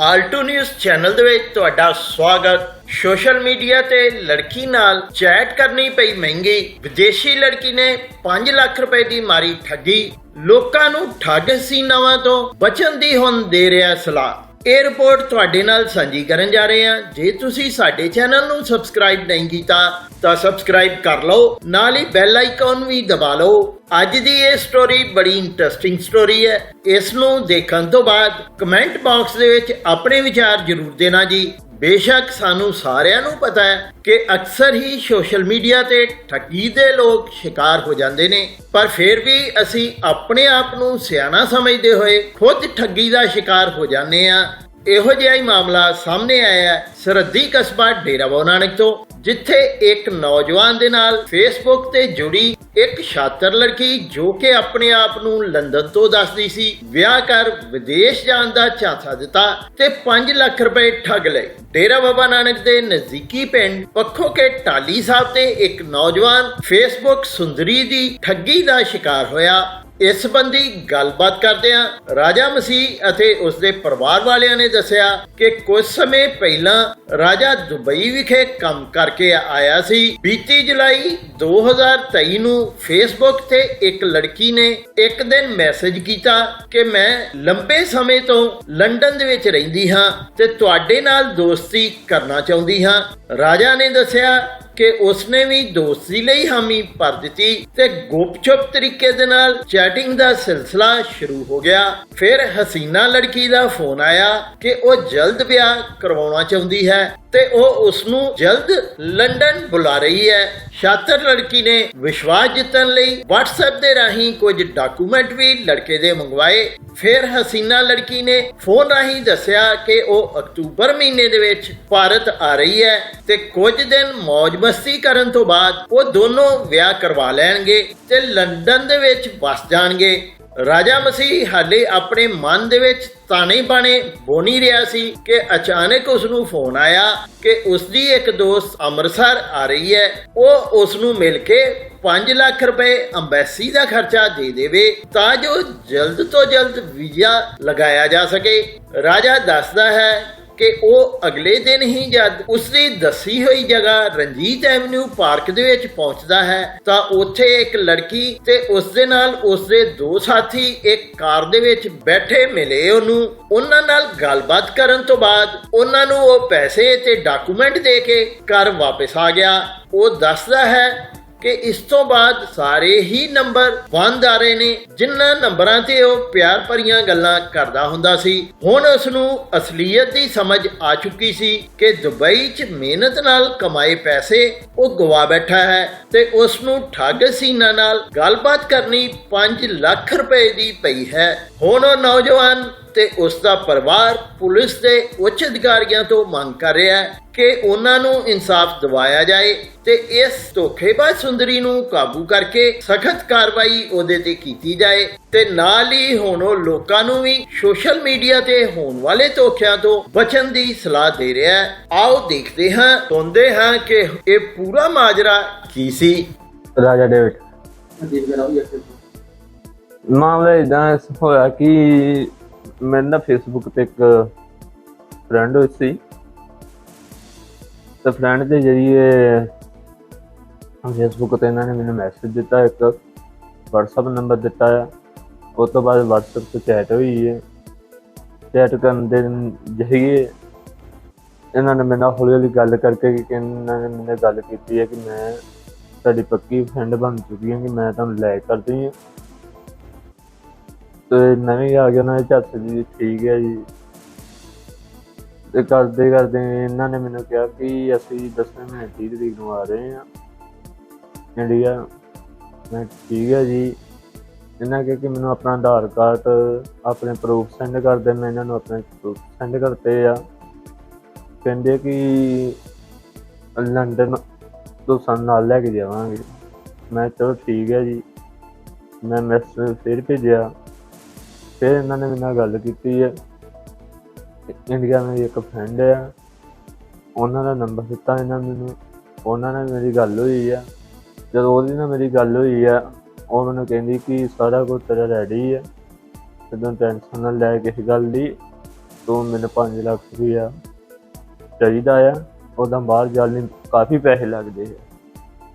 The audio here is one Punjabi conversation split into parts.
ਆਲਟੋ ਨਿਊਜ਼ ਚੈਨਲ ਦੇ ਵਿੱਚ ਤੁਹਾਡਾ ਸਵਾਗਤ। ਸੋਸ਼ਲ ਮੀਡੀਆ ਤੇ ਲੜਕੀ ਨਾਲ ਚੈਟ ਕਰਨੀ ਪਈ ਮਹਿੰਗੀ। ਵਿਦੇਸ਼ੀ ਲੜਕੀ ਨੇ 5 ਲੱਖ ਰੁਪਏ ਦੀ ਮਾਰੀ ਠੱਗੀ। ਲੋਕਾਂ ਨੂੰ ਠੱਗ ਸੀਨਾਵਾਂ ਤੋਂ। ਬਚਣ ਦੀ ਹੁਣ ਦੇ ਰਿਹਾ ਸਲਾਹ। ਇਹ ਰਿਪੋਰਟ ਤੁਹਾਡੇ ਨਾਲ ਸਾਂਝੀ ਕਰਨ ਜਾ ਰਹੇ ਹਾਂ। ਜੇ ਤੁਸੀਂ ਸਾਡੇ ਚੈਨਲ ਨੂੰ ਸਬਸਕ੍ਰਾਈਬ ਨਹੀਂ ਕੀਤਾ, ਤਾਂ ਸਬਸਕ੍ਰਾਈਬ ਕਰ ਲਓ, ਨਾਲ ਹੀ ਬੈਲ ਆਈਕਨ ਵੀ ਦਬਾ ਲਓ। ਅੱਜ ਦੀ ਇਹ ਸਟੋਰੀ ਬੜੀ ਇੰਟਰਸਟਿੰਗ ਸਟੋਰੀ ਹੈ। ਇਸ ਨੂੰ ਦੇਖਣ ਤੋਂ ਬਾਅਦ ਕਮੈਂਟ ਬਾਕਸ ਦੇ ਵਿੱਚ ਆਪਣੇ ਵਿਚਾਰ ਜ਼ਰੂਰ ਦੇਣਾ ਜੀ। ਬੇਸ਼ੱਕ ਸਾਨੂੰ ਸਾਰਿਆਂ ਨੂੰ ਪਤਾ ਹੈ ਕਿ ਅਕਸਰ ਹੀ ਸੋਸ਼ਲ ਮੀਡੀਆ ਤੇ ਠੱਗੀ ਦੇ ਲੋਕ ਸ਼ਿਕਾਰ ਹੋ ਜਾਂਦੇ ਨੇ। ਪਰ ਫਿਰ ਵੀ ਅਸੀਂ ਆਪਣੇ ਆਪ ਨੂੰ ਸਿਆਣਾ ਸਮਝਦੇ ਹੋਏ ਖੁਦ ਠੱਗੀ ਦਾ ਸ਼ਿਕਾਰ ਹੋ ਜਾਂਦੇ ਆ ਇਹੋ ਜਿਹਾ ਹੀ ਮਾਮਲਾ ਸਾਹਮਣੇ ਆਇਆ ਸਰਹੱਦੀ ਕਸਬਾ ਡੇਰਾ ਬਾਬਾ ਨਾਨਕ ਤੋਂ, ਜਿੱਥੇ ਇੱਕ ਨੌਜਵਾਨ ਦੇ ਨਾਲ ਫੇਸਬੁੱਕ ਤੇ ਜੁੜੀ ਇੱਕ ਛਾਤਰ ਲੜਕੀ ਜੋ ਕਿ ਆਪਣੇ ਆਪ ਨੂੰ ਲੰਡਨ ਤੋਂ ਦੱਸਦੀ ਸੀ, ਵਿਆਹ ਕਰ ਵਿਦੇਸ਼ ਜਾਣ ਦਾ ਝਾਂਸਾ ਦਿੱਤਾ ਤੇ 5 ਲੱਖ ਰੁਪਏ ਠੱਗ ਲਏ। ਡੇਰਾ ਬਾਬਾ ਨਾਨਕ ਦੇ ਨਜ਼ਦੀਕੀ ਪਿੰਡ ਪੱਖੋ ਕੇ ਟਾਲੀ ਸਾਹਿਬ ਤੇ ਇੱਕ ਨੌਜਵਾਨ ਫੇਸਬੁੱਕ ਸੁੰਦਰੀ ਦੀ ਠੱਗੀ ਦਾ ਸ਼ਿਕਾਰ ਹੋਇਆ। ਇਸ ਸੰਬੰਧੀ ਗੱਲਬਾਤ ਕਰਦਿਆਂ ਰਾਜਾ ਮਸੀਹ ਅਤੇ ਉਸ ਦੇ ਪਰਿਵਾਰ ਵਾਲਿਆਂ ਨੇ ਦੱਸਿਆ ਕਿ ਕੁਝ ਸਮੇਂ ਪਹਿਲਾਂ ਰਾਜਾ ਦੁਬਈ ਵਿਖੇ ਕੰਮ ਕਰਕੇ ਆਇਆ ਸੀ। ਬੀਤੀ ਜੁਲਾਈ 2023 ਨੂੰ ਫੇਸਬੁੱਕ ਤੇ ਇੱਕ ਲੜਕੀ ਨੇ ਇੱਕ ਦਿਨ ਮੈਸੇਜ ਕੀਤਾ ਕਿ ਮੈਂ ਲੰਬੇ ਸਮੇਂ ਤੋਂ ਲੰਡਨ ਦੇ ਵਿੱਚ ਰਹਿੰਦੀ ਹਾਂ ਤੇ ਤੁਹਾਡੇ ਨਾਲ ਦੋਸਤੀ ਕਰਨਾ ਚਾਹੁੰਦੀ ਹਾਂ। ਰਾਜਾ ਨੇ ਦੱਸਿਆ ਕਿ ਉਸਨੇ ਵੀ ਦੋਸਤੀ ਲਈ ਹਾਮੀ ਭਰ ਦਿੱਤੀ ਤੇ ਗੁਪਚੁਪ ਤਰੀਕੇ ਦੇ ਨਾਲ ਚੈਟਿੰਗ ਦਾ ਸਿਲਸਿਲਾ ਸ਼ੁਰੂ ਹੋ ਗਿਆ। ਫਿਰ ਹਸੀਨਾ ਲੜਕੀ ਦਾ ਫੋਨ ਆਇਆ ਕਿ ਉਹ ਜਲਦ ਵਿਆਹ ਕਰਵਾਉਣਾ ਚਾਹੁੰਦੀ ਹੈ। ਤੇ ਉਹ ਉਸ ਨੂੰ ਜਲਦ ਲੰਡਨ ਬੁਲਾ ਰਹੀ ਹੈ। ਛਾਤਰ ਲੜਕੀ ਨੇ ਵਿਸ਼ਵਾਸ ਜਿੱਤਣ ਲਈ WhatsApp ਦੇ ਰਾਹੀਂ ਕੁਝ ਡਾਕੂਮੈਂਟ ਵੀ ਲੜਕੇ ਦੇ ਮੰਗਵਾਏ। ਫਿਰ ਹਸੀਨਾ ਲੜਕੀ ਨੇ ਫੋਨ ਰਾਹੀਂ ਦੱਸਿਆ ਕਿ ਉਹ ਅਕਤੂਬਰ ਮਹੀਨੇ ਦੇ ਵਿੱਚ ਭਾਰਤ ਆ ਰਹੀ ਹੈ ਤੇ ਕੁਝ ਦਿਨ ਮौज ਮਸਤੀ ਕਰਨ ਤੋਂ ਬਾਅਦ ਉਹ ਦੋਨੋਂ ਵਿਆਹ ਕਰਵਾ ਲੈਣਗੇ ਤੇ ਲੰਡਨ ਦੇ ਵਿੱਚ ਵਸ ਜਾਣਗੇ। ਰਾਜਾ ਮਸੀਹ ਹਾਲੇ ਆਪਣੇ ਮਨ ਦੇ ਵਿੱਚ ਤਾਣੇ ਬਾਣੇ ਬੋਨੀ ਰਿਹਾ ਸੀ ਕਿ ਅਚਾਨਕ ਉਸ ਨੂੰ ਫੋਨ ਆਇਆ ਕਿ ਉਸ ਦੀ ਇੱਕ ਦੋਸਤ ਅੰਮ੍ਰਿਤਸਰ ਆ ਰਹੀ ਹੈ। ਉਹ ਉਸ ਨੂੰ ਮਿਲ ਕੇ 5 ਲੱਖ ਰੁਪਏ ਅੰਬੈਸੀ ਦਾ ਖਰਚਾ ਦੇ ਦੇਵੇ ਤਾਂ ਜੋ ਜਲਦ ਤੋਂ ਜਲਦ ਵੀਜ਼ਾ ਲਗਾਇਆ ਜਾ ਸਕੇ। ਰਾਜਾ ਦੱਸਦਾ ਹੈ ਕਿ ਉਹ ਅਗਲੇ ਦਿਨ ਹੀ ਜਦ ਉਸਦੀ ਦੱਸੀ ਹੋਈ ਜਗ੍ਹਾ ਰਣਜੀਤ ਐਵਨਿਊ ਪਾਰਕ ਦੇ ਵਿੱਚ ਪਹੁੰਚਦਾ ਹੈ, ਤਾਂ ਉੱਥੇ ਇੱਕ ਲੜਕੀ ਤੇ ਉਸ ਦੇ ਨਾਲ ਉਸਦੇ ਦੋ ਸਾਥੀ ਇੱਕ ਕਾਰ ਦੇ ਵਿੱਚ ਬੈਠੇ ਮਿਲੇ ਉਹਨੂੰ। ਉਹਨਾਂ ਨਾਲ ਗੱਲਬਾਤ ਕਰਨ ਤੋਂ ਬਾਅਦ ਉਹਨਾਂ ਨੂੰ ਉਹ ਪੈਸੇ ਤੇ ਡਾਕੂਮੈਂਟ ਦੇ ਕੇ ਘਰ ਵਾਪਸ ਆ ਗਿਆ। ਉਹ ਦੱਸਦਾ ਹੈ ਕਿ ਇਸ ਤੋਂ ਬਾਅਦ ਸਾਰੇ ਹੀ ਨੰਬਰ ਬੰਦ ਆ ਰਹੇ ਨੇ ਜਿਨ੍ਹਾਂ ਨੰਬਰਾਂ ਤੇ ਉਹ ਪਿਆਰ ਭਰੀਆਂ ਗੱਲਾਂ ਕਰਦਾ ਹੁੰਦਾ ਸੀ। ਹੁਣ ਉਸ ਨੂੰ ਅਸਲੀਅਤ ਦੀ ਸਮਝ ਆ ਚੁੱਕੀ ਸੀ ਕਿ ਦੁਬਈ 'ਚ ਮਿਹਨਤ ਨਾਲ ਕਮਾਏ ਪੈਸੇ, ਉਹ ਗਵਾ ਬੈਠਾ ਹੈ ਤੇ ਉਸ ਨੂੰ ਠੱਗ ਸੀਨਾ ਨਾਲ ਗੱਲਬਾਤ ਕਰਨੀ 5 ਲੱਖ ਰੁਪਏ ਦੀ ਪਈ ਹੈ। ਹੁਣ ਉਹ ਨੌਜਵਾਨ ਤੇ ਉਸ ਦਾ ਪਰਿਵਾਰ ਪੁਲਿਸ ਦੇ ਉੱਚ ਅਧਿਕਾਰੀਆਂ ਤੋਂ ਮੰਗ ਕਰ ਰਿਹਾ ਹੈ ਕਿ ਉਹਨਾਂ ਨੂੰ ਇਨਸਾਫ ਦਿਵਾਇਆ ਜਾਏ ਤੇ ਇਸ ਧੋਖੇਬਾਜ਼ ਸੁੰਦਰੀ ਨੂੰ ਕਾਬੂ ਕਰਕੇ ਸਖਤ ਕਾਰਵਾਈ ਉਹਦੇ ਤੇ ਕੀਤੀ ਜਾਏ ਤੇ ਨਾਲ ਹੀ ਹੁਣ ਉਹ ਲੋਕਾਂ ਨੂੰ ਵੀ ਸੋਸ਼ਲ ਮੀਡੀਆ ਤੇ ਹੋਣ ਵਾਲੇ ਧੋਖਿਆਂ ਤੋਂ ਬਚਣ ਦੀ ਸਲਾਹ ਦੇ ਰਿਹਾ ਹੈ। ਆਓ ਦੇਖਦੇ ਹਾਂ ਸੁਣਦੇ ਹਾਂ ਕਿ ਇਹ ਪੂਰਾ ਮਾਜਰਾ ਕੀ ਸੀ। ਰਾਜਾ ਡੇਵਿਡ। ਮਾਮਲਾ ਇਦਾਂ ਹੋਇਆ ਕਿ ਮੇਰੇ ਨਾ ਫੇਸਬੁੱਕ ਤੇ ਇੱਕ ਫਰੈਂਡ ਹੋਈ ਸੀ। ਤੇ ਫਰੈਂਡ ਦੇ ਜਰੀਏ ਫੇਸਬੁੱਕ ਤੇ ਇਹਨਾਂ ਨੇ ਮੈਨੂੰ ਮੈਸੇਜ ਦਿੱਤਾ, ਇੱਕ WhatsApp ਨੰਬਰ ਦਿੱਤਾ ਆ। ਉਸ ਤੋਂ ਬਾਅਦ WhatsApp ਤੇ ਚੈਟ ਹੋਈ ਹੈ ਚੈਟ ਕਰਨ ਦੇ ਜਰੀਏ ਇਹਨਾਂ ਨੇ ਮੇਰੇ ਨਾਲ ਹੌਲੀ ਹੌਲੀ ਗੱਲ ਕਰਕੇ ਕਿ ਇਹਨਾਂ ਨੇ ਮੈਨੂੰ ਗੱਲ ਕੀਤੀ ਹੈ ਕਿ ਮੈਂ ਤੁਹਾਡੀ ਪੱਕੀ ਫਰੈਂਡ ਬਣ ਚੁੱਕੀ ਹਾਂ ਕਿ ਮੈਂ ਤੁਹਾਨੂੰ ਲਾਇਕ ਕਰਦੀ ਹਾਂ ਤੇ ਨਵੀਂ ਆ ਗਿਆ ਦੇ ਝੱਟ ਜੀ ਠੀਕ ਹੈ ਜੀ। ਤੇ ਕਰਦੇ ਕਰਦੇ ਇਹਨਾਂ ਨੇ ਮੈਨੂੰ ਕਿਹਾ ਕਿ ਅਸੀਂ 10ਵੇਂ ਮਹੀਨੇ 30 ਤਰੀਕ ਨੂੰ ਆ ਰਹੇ ਹਾਂ। ਇੰਡੀਆ ਮੈਂ ਠੀਕ ਹੈ ਜੀ। ਇਹਨਾਂ ਕਿਹਾ ਕਿ ਮੈਨੂੰ ਆਪਣਾ ਆਧਾਰ ਕਾਰਡ, ਆਪਣੇ ਪ੍ਰੂਫ ਸੈਂਡ ਕਰ ਦੇ, ਮੈਂ ਇਹਨਾਂ ਨੂੰ ਆਪਣੇ ਪ੍ਰੂਫ ਸੈਂਡ ਕਰਤੇ ਆ। ਕਹਿੰਦੇ ਕਿ ਲੰਡਨ ਤੋਂ ਸਾਨੂੰ ਨਾਲ ਲੈ ਕੇ ਜਾਵਾਂਗੇ। ਮੈਂ ਚਲੋ ਠੀਕ ਹੈ ਜੀ। ਮੈਂ ਮੈਸੇਜ ਫਿਰ ਭੇਜਿਆ। ਫਿਰ ਇਹਨਾਂ ਨੇ ਮੇਰੇ ਨਾਲ ਗੱਲ ਕੀਤੀ ਹੈ। ਇੰਡੀਆ ਮੇਰੀ ਇੱਕ ਫਰੈਂਡ ਆ ਉਹਨਾਂ ਦਾ ਨੰਬਰ ਦਿੱਤਾ ਇਹਨਾਂ ਨੇ ਮੈਨੂੰ। ਉਹਨਾਂ ਨਾਲ ਮੇਰੀ ਗੱਲ ਹੋਈ ਆ ਜਦੋਂ ਉਹਦੀ ਨਾਲ ਮੇਰੀ ਗੱਲ ਹੋਈ ਆ ਉਹ ਮੈਨੂੰ ਕਹਿੰਦੀ ਕਿ ਸਾਰਾ ਕੁਝ ਤੇਰਾ ਰੈਡੀ ਹੈ। ਤੈਨੂੰ ਟੈਨਸ਼ਨ ਨਾ ਲੈ ਕਿਸੇ ਗੱਲ ਦੀ। ਤੋਂ ਮੈਨੂੰ 5 ਲੱਖ ਰੁਪਇਆ ਚਾਹੀਦਾ ਆ। ਉਹਦਾ ਬਾਹਰ ਜਾਣ ਲਈ ਕਾਫੀ ਪੈਸੇ ਲੱਗਦੇ ਆ।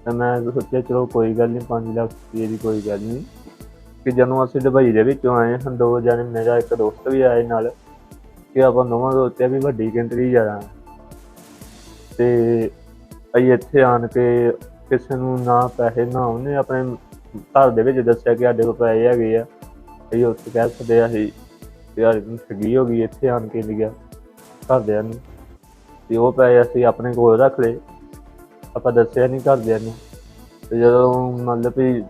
ਤਾਂ ਮੈਂ ਸੋਚਿਆ, ਚਲੋ ਕੋਈ ਗੱਲ ਨਹੀਂ 5 ਲੱਖ ਰੁਪਏ ਦੀ ਕੋਈ ਗੱਲ ਨਹੀਂ ਕਿ ਜਦੋਂ ਅਸੀਂ ਦੁਬਈ ਦੇ ਵਿੱਚੋਂ ਆਏ ਹਾਂ, ਦੋ ਜਣੇ ਮੇਰਾ ਇੱਕ ਦੋਸਤ ਵੀ ਆਏ ਨਾਲ ਕਿ ਆਪਾਂ ਦੋਵਾਂ ਸੋਚਿਆ ਵੀ ਵੱਡੀ ਕੰਟਰੀ ਜਾਣਾ ਤੇ ਅਸੀਂ ਇੱਥੇ ਆਣ ਕੇ ਕਿਸੇ ਨੂੰ ਨਾ ਪੈਸੇ, ਨਾ ਉਹਨੇ ਆਪਣੇ ਘਰ ਦੇ ਵਿੱਚ ਦੱਸਿਆ ਕਿ ਸਾਡੇ ਕੋਲ ਪੈਸੇ ਹੈਗੇ ਆ। ਅਸੀਂ ਉੱਥੇ ਕਹਿ ਸਕਦੇ ਆ ਅਸੀਂ ਕਿ ਯਾਰ ਇਹਨੂੰ ਹੋ ਗਈ, ਇੱਥੇ ਆਣ ਕੇ ਲਿਆ ਘਰਦਿਆਂ ਨੂੰ। ਤੇ ਉਹ ਪੈਸੇ ਅਸੀਂ ਆਪਣੇ ਕੋਲ ਰੱਖ ਲਏ। ਆਪਾਂ ਦੱਸਿਆ ਨਹੀਂ ਘਰਦਿਆਂ ਨੂੰ। ਤੇ ਜਦੋਂ ਮਤਲਬ ਵੀ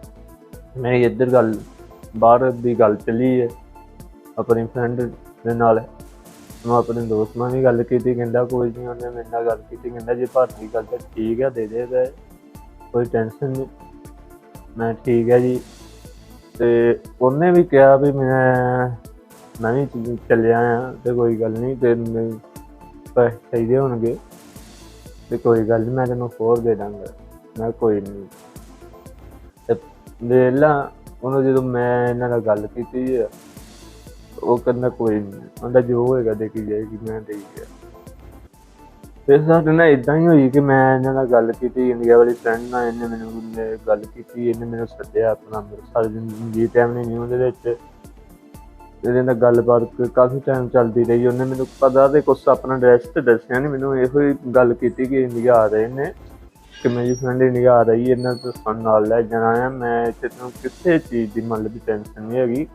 ਮੈਂ ਇੱਧਰ ਗੱਲ ਬਾਹਰ ਦੀ ਗੱਲ ਚੱਲੀ ਹੈ ਆਪਣੀ ਫਰੈਂਡ ਦੇ ਨਾਲ। ਮੈਂ ਆਪਣੇ ਦੋਸਤ ਨਾਲ ਵੀ ਗੱਲ ਕੀਤੀ, ਕਹਿੰਦਾ ਕੋਈ ਨਹੀਂ ਉਹਨੇ ਮੇਰੇ ਨਾਲ ਗੱਲ ਕੀਤੀ, ਕਹਿੰਦਾ ਜੇ ਭਾਰਤੀ ਗੱਲ ਤਾਂ ਠੀਕ ਹੈ ਦੇ ਦੇ ਪੈਸੇ ਕੋਈ ਟੈਨਸ਼ਨ ਨਹੀਂ ਮੈਂ ਠੀਕ ਹੈ ਜੀ। ਤੇ ਉਹਨੇ ਵੀ ਕਿਹਾ ਵੀ ਮੈਂ ਮੈਂ ਵੀ ਚੱਲਿਆ ਆ ਤੇ ਕੋਈ ਗੱਲ ਨਹੀਂ ਤੇ ਪੈਸੇ ਚਾਹੀਦੇ ਹੋਣਗੇ। ਤੇ ਕੋਈ ਗੱਲ ਨਹੀਂ ਮੈਂ ਤੈਨੂੰ ਫੋਰ ਦੇ ਦਾਂਗਾ। ਮੈਂ ਕੋਈ ਨਹੀਂ ਤੇ ਦੇ ਲਾ ਉਹਨੂੰ ਜਦੋਂ ਮੈਂ ਇਹਨਾਂ ਨਾਲ ਗੱਲ ਕੀਤੀ ਆ, ਉਹ ਕਹਿੰਦਾ ਕੋਈ ਨਹੀਂ ਉਹਦਾ ਜੋ ਹੋਏਗਾ ਦੇ ਜਾਏਗੀ, ਮੈਂ ਦੇ ਗਿਆ ਫਿਰ ਸਾਡੇ ਨਾਲ ਇਦਾਂ ਹੀ ਹੋਈ ਕਿ ਮੈਂ ਇਹਨਾਂ ਨਾਲ ਗੱਲ ਕੀਤੀ, ਇੰਡੀਆ ਵਾਲੀ ਫਰੈਂਡ ਨਾਲ ਇਹਨੇ ਮੈਨੂੰ ਗੱਲ ਕੀਤੀ, ਇਹਨੇ ਮੈਨੂੰ ਸੱਦਿਆ ਆਪਣਾ ਅੰਮ੍ਰਿਤਸਰ। ਜ਼ਿੰਦਗੀ ਟਾਈਮ ਨਹੀਂ ਉਹਦੇ ਵਿੱਚ। ਇਹਦੇ ਨਾਲ ਗੱਲਬਾਤ ਕਾਫੀ ਟਾਈਮ ਚੱਲਦੀ ਰਹੀ। ਉਹਨੇ ਮੈਨੂੰ ਪਤਾ ਤੇ ਕੁਛ ਆਪਣਾ ਐਡਰੈਸ ਤੇ ਦੱਸਿਆ ਨਹੀਂ ਮੈਨੂੰ ਇਹੋ ਹੀ ਗੱਲ ਕੀਤੀ ਕਿ ਇੰਡੀਆ ਆ ਰਹੇ ਨੇ। ਕਿ ਮੇਰੀ ਫਰੈਂਡ ਇੰਡੀਆ ਆ ਰਹੀ ਹੈ ਇਹਨਾਂ ਤੋਂ ਸਾਨੂੰ ਨਾਲ ਲੈ ਜਾਣਾ ਹੈ ਮੈਂ ਇੱਥੇ ਤੈਨੂੰ ਕਿਸੇ ਚੀਜ਼ ਦੀ ਮਤਲਬ ਵੀ ਟੈਨਸ਼ਨ ਨਹੀਂ ਹੈਗੀ।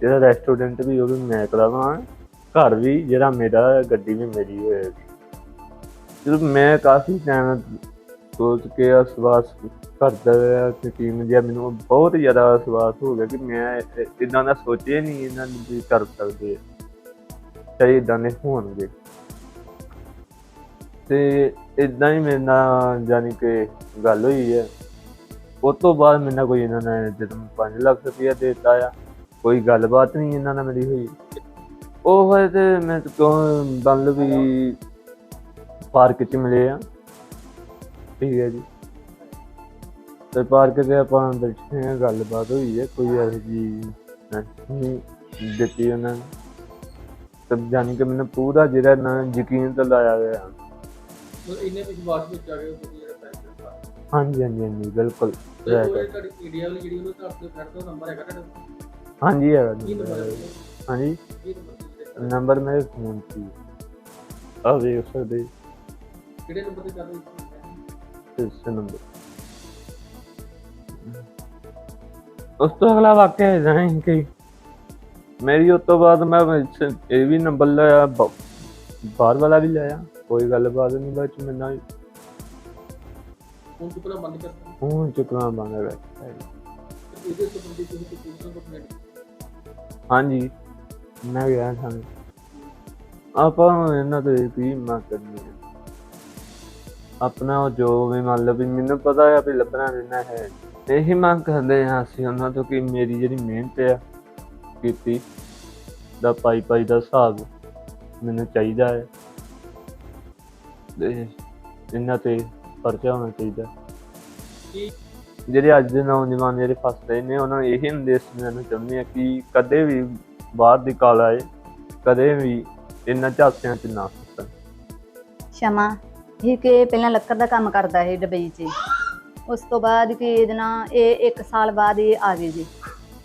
ਜਿਹੜਾ ਰੈਸਟੋਰੈਂਟ ਵੀ, ਉਹ ਵੀ ਮੈਂ ਕਰਾਵਾਂ। ਘਰ ਵੀ, ਜਿਹੜਾ ਮੇਰਾ, ਗੱਡੀ ਵੀ ਮੇਰੀ ਹੋਏਗੀ ਜਦੋਂ ਮੈਂ ਕਾਫੀ ਟਾਈਮ ਸੋਚ ਕੇ ਅਸਵਾਸ ਕਰਦਾ ਰਿਹਾ ਕਿ ਟੀਮ ਜਿਹਾ, ਮੈਨੂੰ ਬਹੁਤ ਜ਼ਿਆਦਾ ਅਸਵਾਸ ਹੋ ਗਿਆ ਕਿ ਮੈਂ ਇਦਾਂ ਦਾ ਸੋਚਿਆ ਨਹੀਂ, ਇਹਨਾਂ ਨੂੰ ਵੀ ਕਰ ਸਕਦੇ ਚਾਹੇ ਇਦਾਂ ਦੇ ਹੋਣਗੇ। ਤੇ ਇਦਾਂ ਹੀ ਮੇਰੇ ਨਾਲ ਜਾਨੀ ਕਿ ਗੱਲ ਹੋਈ ਹੈ। ਉਸ ਤੋਂ ਬਾਅਦ ਮੇਰੇ ਨਾਲ ਕੋਈ ਇਹਨਾਂ ਨੇ ਜਦੋਂ 5 ਲੱਖ ਰੁਪਇਆ ਦੇ ਦਿੱਤਾ ਆ। ਕੋਈ ਗੱਲਬਾਤ ਨਹੀਂ ਇਹਨਾਂ ਨਾਲ ਮੇਰੀ ਹੋਈ। ਉਹ ਹੋਏ ਤੇ ਮੈਂ ਤੋਂ ਬੰਲ ਵੀ ਪਾਰਕ 'ਚ ਮਿਲੇ ਆ। ਠੀਕ ਹੈ ਜੀ। ਤੇ ਪਾਰਕ 'ਤੇ ਆਪਾਂ ਬੈਠੇ ਆ, ਗੱਲਬਾਤ ਹੋਈ ਹੈ। ਕੋਈ ਇਹੋ ਜੀ ਨਹੀਂ ਦਿੱਤੀ ਉਹਨਾਂ ਨੇ। ਤੇ ਜਾਣੀ ਕਿ ਮੈਨੂੰ ਪੂਰਾ ਜਿਹੜਾ ਨਾ ਯਕੀਨ ਤੇ ਲਾਇਆ ਗਿਆ ਮਤਲਬ ਇੰਨੇ ਵਿਸ਼ਵਾਸ ਵਿੱਚ ਆ ਗਏ ਉਹ ਤੁਸੀਂ ਜਿਹੜਾ ਪੈਸੇ ਦਿੱਤਾ ਹਾਂਜੀ ਹਾਂਜੀ ਹਾਂਜੀ ਬਿਲਕੁਲ। ਤੇ ਉਹ right. ਜਿਹੜੀ ਤੁਹਾਡੀ ਇੰਡੀਆ ਵਾਲੀ ਜਿਹੜੀ ਉਹਨੂੰ ਤੁਹਾਡੇ ਫਰੈਂਡ ਦਾ ਨੰਬਰ ਹੈਗਾ ਤੁਹਾਡਾ? ਹਾਂਜੀ ਹੈਗਾ ਕੀ ਨੰਬਰ ਹੈ number। ਹਾਂਜੀ। ਕੀ ਨੰਬਰ ਨੰਬਰ ਮੇਰੇ ਫੋਨ 'ਚ ਹੀ। ਆ ਵੇਖ ਸਕਦੇ। ਜੀ, ਕਿਹੜੇ ਨੰਬਰ ਤੇ ਕਰ ਰਹੇ ਹੋ? ਇਸ ਨੰਬਰ ਉਸ ਤੋਂ ਅਗਲਾ ਵਾਕਿਆ ਇਹ ਹੈ ਕਿ ਮੇਰੀ ਉਸ ਤੋਂ ਬਾਅਦ ਮੈਂ ਇਸ- ਇਹ ਵੀ ਨੰਬਰ ਲਿਆ ਬ- ਬਾਹਰ ਵਾਲਾ ਵੀ ਲਿਆ। ਕੋਈ ਗੱਲਬਾਤ ਨਹੀਂ ਬਾਅਦ ਚ ਮੈਨਾਂ ਫੋਨ ਪਹਿਲਾਂ ਬੰਦ ਕਰਤਾ ਫੋਨ ਚੁੱਕਣਾ ਬੰਦ ਕਰ। ਤੇ ਇਹਦੇ ਸੰਬੰਧੀ ਤੁਸੀਂ ਕੋਈ ਪੁਲਿਸ ਨੂੰ ਕੰਪਲੇਂਟ ਹਾਂਜੀ ਮੈਂ ਗਿਆ ਸਾਨੂੰ ਆਪਾਂ ਇਹਨਾਂ ਤੋਂ ਕੀ ਮੰਗ ਕਰਨੀ ਹੈ? ਆਪਣਾ ਜੋ ਵੀ ਮੰਨ ਲਓ ਵੀ ਮੈਨੂੰ ਪਤਾ ਹੈ ਵੀ ਲੱਭਣਾ ਰਹਿਣਾ ਹੈ। ਇਹੀ ਮੰਗ ਕਰਦੇ ਹਾਂ ਅਸੀਂ ਉਹਨਾਂ ਤੋਂ ਕਿ ਮੇਰੀ ਜਿਹੜੀ ਮਿਹਨਤ ਆ ਕੀਤੀ ਦਾ ਪਾਈ ਪਾਈ ਦਾ ਹਿਸਾਬ ਮੈਨੂੰ ਚਾਹੀਦਾ ਹੈ। ਤੇ ਇਹਨਾਂ ਤੇ ਪਰਚਾ ਹੋਣਾ ਚਾਹੀਦਾ। ਕੀ ਜਿਹੜੇ ਅੱਜ ਦੇ ਨੌਜਵਾਨ ਜਿਹੜੇ ਫਸਦੇ ਨੇ ਉਹਨਾਂ ਨੂੰ ਇਹੀ ਸੰਦੇਸ਼ ਦੇਣਾ ਚਾਹੁੰਦੇ ਆ ਕਿ ਕਦੇ ਵੀ ਬਾਹਰ ਦੀ ਕਾਲ ਆਏ ਕਦੇ ਵੀ ਇਹਨਾਂ ਝਾਂਸਿਆਂ 'ਚ ਨਾ ਫਸਣ। ਸ਼ਮਾ ਇਹ ਕਿ ਪਹਿਲਾਂ ਲੱਕੜ ਦਾ ਕੰਮ ਕਰਦਾ ਇਹ ਦੁਬਈ 'ਚ। ਉਸ ਤੋਂ ਬਾਅਦ ਕਿ ਇਹਦੇ ਨਾਲ ਇਹ 1 ਸਾਲ ਬਾਅਦ ਇਹ ਆ ਗਏ ਜੀ।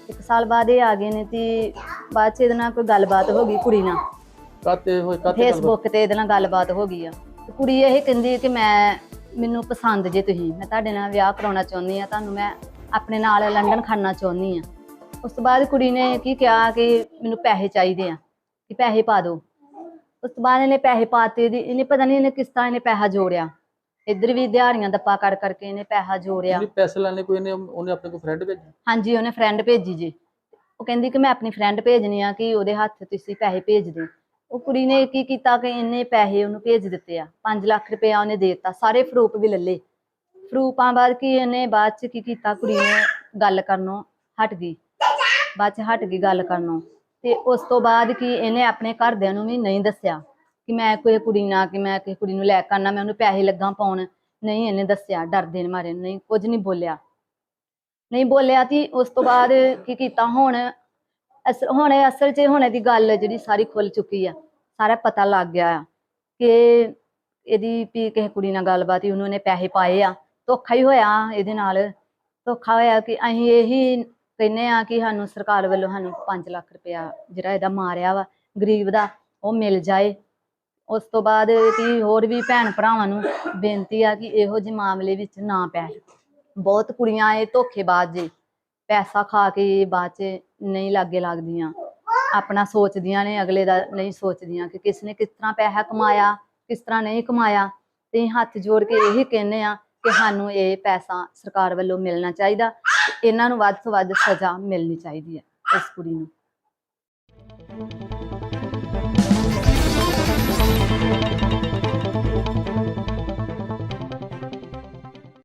1 ਸਾਲ ਬਾਅਦ ਇਹ ਆ ਗਏ ਨੇ ਤੇ ਬਾਅਦ 'ਚ ਇਹਦੇ ਨਾਲ ਕੋਈ ਗੱਲਬਾਤ ਹੋ ਗਈ ਕੁੜੀ ਨਾਲ? ਕਾਤੇ ਹੋਏ ਕਾਤੇ ਫੇਸਬੁੱਕ ਤੇ ਇਹਦੇ ਨਾਲ ਗੱਲਬਾਤ ਹੋ ਗਈ ਆ। ਤੇ ਕੁੜੀ ਇਹ ਕਹਿੰਦੀ ਕਿ ਮੈਂ ਮੈਨੂੰ ਪਸੰਦ ਜੇ ਤੁਸੀਂ। ਮੈਂ ਤੁਹਾਡੇ ਨਾਲ ਵਿਆਹ ਕਰਾਉਣਾ ਚਾਹੁੰਦੀ ਆ ਤੁਹਾਨੂੰ ਮੈਂ ਆਪਣੇ ਨਾਲ ਲੰਡਨ ਖੜਨਾ ਚਾਹੁੰਦੀ ਆ ਉਸ ਤੋਂ ਬਾਅਦ ਕੁੜੀ ਨੇ ਕੀ ਕਿਹਾ ਕਿ ਮੈਨੂੰ ਪੈਸੇ ਚਾਹੀਦੇ ਆ ਕਿ ਪੈਸੇ ਪਾ ਦਿਓ। ਉਸ ਤੋਂ ਬਾਅਦ ਇਹਨੇ ਪੈਸੇ ਪਾਤੇ ਦੀ ਇਹਨੇ ਪਤਾ ਨਹੀਂ ਇਹਨੇ ਕਿਸ ਤਰ੍ਹਾਂ ਇਹਨੇ ਪੈਸਾ ਜੋੜਿਆ। ਇੱਧਰ ਵੀ ਦਿਹਾੜੀਆਂ ਦੱਪਾ ਕਰ ਕਰਕੇ ਇਹਨੇ ਪੈਸਾ ਜੋੜਿਆ। ਜਿਹੜੀ ਪੈਸੇ ਲੈਣੇ ਕੋਈ ਨੇ ਉਹਨੇ ਆਪਣੇ ਕੋਲ ਫਰੈਂਡ ਭੇਜੀ ਹਾਂਜੀ ਉਹਨੇ ਫਰੈਂਡ ਭੇਜੀ ਜੀ। ਉਹ ਕਹਿੰਦੀ ਕਿ ਮੈਂ ਆਪਣੀ ਫਰੈਂਡ ਭੇਜਣੀ ਆ ਕਿ ਉਹਦੇ ਹੱਥ ਤੁਸੀਂ ਪੈਸੇ ਭੇਜ ਦਿਓ। ਉਹ ਕੁੜੀ ਨੇ ਕੀ ਕੀਤਾ ਕਿ ਇਹਨੇ ਪੈਸੇ ਉਹਨੂੰ ਭੇਜ ਦਿੱਤੇ ਆ 5 ਲੱਖ ਰੁਪਇਆ ਉਹਨੇ ਦੇ ਦਿੱਤਾ, ਸਾਰੇ ਫਰੂਪ ਵੀ ਲੱਲੇ ਫਰੂਪਾਂ ਬਾਅਦ ਕੀ ਇਹਨੇ ਬਾਅਦ ਚ ਕੀ ਕੀਤਾ, ਕੁੜੀ ਨੇ ਗੱਲ ਕਰਨੋਂ ਹਟ ਗਈ। ਬਾਅਦ ਚ ਹਟ ਗਈ ਗੱਲ ਕਰਨੋਂ। ਤੇ ਉਸ ਤੋਂ ਬਾਅਦ ਕੀ ਇਹਨੇ ਆਪਣੇ ਘਰਦਿਆਂ ਨੂੰ ਵੀ ਨਹੀਂ ਦੱਸਿਆ ਕਿ ਮੈਂ ਕੋਈ ਕੁੜੀ ਨਾ, ਕਿ ਮੈਂ ਕਿਸੇ ਕੁੜੀ ਨੂੰ ਲੈ ਕੇ ਆਉਣਾ ਮੈਂ ਉਹਨੂੰ ਪੈਸੇ ਲੱਗਾ ਪਾਉਣ। ਨਹੀਂ ਇਹਨੇ ਦੱਸਿਆ ਡਰਦੇ ਨੇ ਮਾਰੇ, ਨਹੀਂ ਕੁਝ ਨਹੀਂ ਬੋਲਿਆ। ਨਹੀਂ ਬੋਲਿਆ ਤੀ, ਉਸ ਤੋਂ ਬਾਅਦ ਕੀ ਕੀਤਾ, ਹੁਣ ਅਸਲ ਹੁਣ ਅਸਲ 'ਚ ਹੁਣ ਇਹਦੀ ਗੱਲ ਜਿਹੜੀ ਸਾਰੀ ਖੁੱਲ ਚੁੱਕੀ ਆ, ਸਾਰਾ ਪਤਾ ਲੱਗ ਗਿਆ ਆ ਕਿ ਇਹਦੀ ਵੀ ਕਿਸੇ ਕੁੜੀ ਨਾਲ ਗੱਲਬਾਤ ਹੀ ਉਹਨਾਂ ਨੇ ਪੈਸੇ ਪਾਏ ਆ, ਧੋਖਾ ਹੀ ਹੋਇਆ ਇਹਦੇ ਨਾਲ, ਧੋਖਾ ਹੋਇਆ ਕਿ ਅਸੀਂ ਇਹੀ ਕਹਿੰਨੇ ਆ ਕਿ ਸਾਨੂੰ ਸਰਕਾਰ ਵੱਲੋਂ ਸਾਨੂੰ 5 ਲੱਖ ਰੁਪਇਆ ਜਿਹੜਾ ਇਹਦਾ ਮਾਰਿਆ ਵਾ ਗਰੀਬ ਦਾ, ਉਹ ਮਿਲ ਜਾਏ। ਉਸ ਤੋਂ ਬਾਅਦ ਕਿ ਹੋਰ ਵੀ ਭੈਣ ਭਰਾਵਾਂ ਨੂੰ ਬੇਨਤੀ ਆ ਕਿ ਇਹੋ ਜਿਹੇ ਮਾਮਲੇ ਵਿੱਚ ਨਾ ਪੈ ਬਹੁਤ ਕੁੜੀਆਂ ਇਹ ਧੋਖੇਬਾਜ਼ ਜੇ। ਪੈਸਾ ਖਾ ਕੇ ਬਾਅਦ ਚ ਨਹੀਂ ਲਾਗੇ ਲੱਗਦੀਆਂ। ਆਪਣਾ ਸੋਚਦੀਆਂ ਨੇ, ਅਗਲੇ ਦਾ ਨਹੀਂ ਸੋਚਦੀਆਂ ਕਿ ਕਿਸ ਨੇ ਕਿਸ ਤਰ੍ਹਾਂ ਪੈਸਾ ਕਮਾਇਆ, ਕਿਸ ਤਰ੍ਹਾਂ ਨਹੀਂ ਕਮਾਇਆ। ਤੇ ਅਸੀਂ ਹੱਥ ਜੋੜ ਕੇ ਇਹੀ ਕਹਿੰਦੇ ਆ ਕਿ ਸਾਨੂੰ ਇਹ ਪੈਸਾ ਸਰਕਾਰ ਵੱਲੋਂ ਮਿਲਣਾ ਚਾਹੀਦਾ। ਇਹਨਾਂ ਨੂੰ ਵੱਧ ਤੋਂ ਵੱਧ ਸਜ਼ਾ ਮਿਲਣੀ ਚਾਹੀਦੀ ਹੈ ਇਸ ਕੁੜੀ ਨੂੰ।